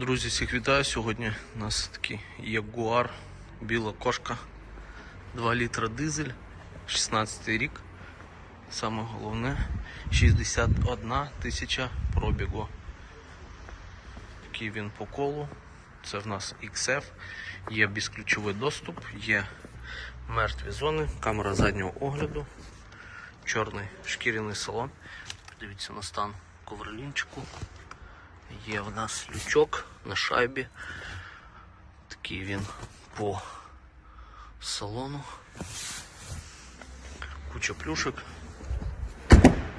Друзі, всіх вітаю. Сьогодні у нас такий Ягуар, біла кошка, 2 літра дизель, 16 рік. Саме головне 61 тисяча пробігу. Такий він по колу. Це в нас XF, є безключовий доступ, є мертві зони, камера заднього огляду, чорний шкіряний салон. Подивіться на стан ковролінчику. Є в нас лючок на шайбі. Такий він по салону. Куча плюшек.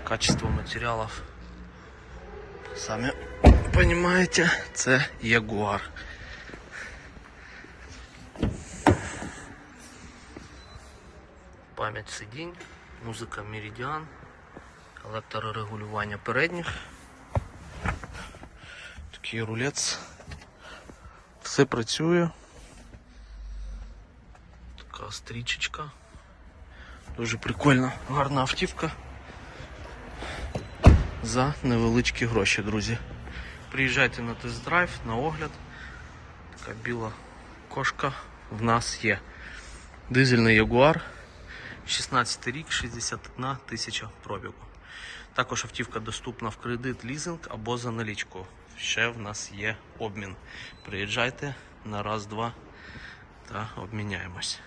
Качество материалов. Самі понимаете, це Ягуар. Пам'ять сидінь, музика Meridian, електрорегулювання передніх. Такий рулець. Все працює. Така стрічечка. Дуже прикольна, гарна автівка. За невеличкі гроші, друзі. Приїжджайте на тест-драйв, на огляд. Така біла кошка в нас є. Дизельний Ягуар. 16 рік, 61 тисяча пробігу. Також автівка доступна в кредит, лізинг або за налічку. Ще в нас є обмін. Приїжджайте на раз-два та обміняємось.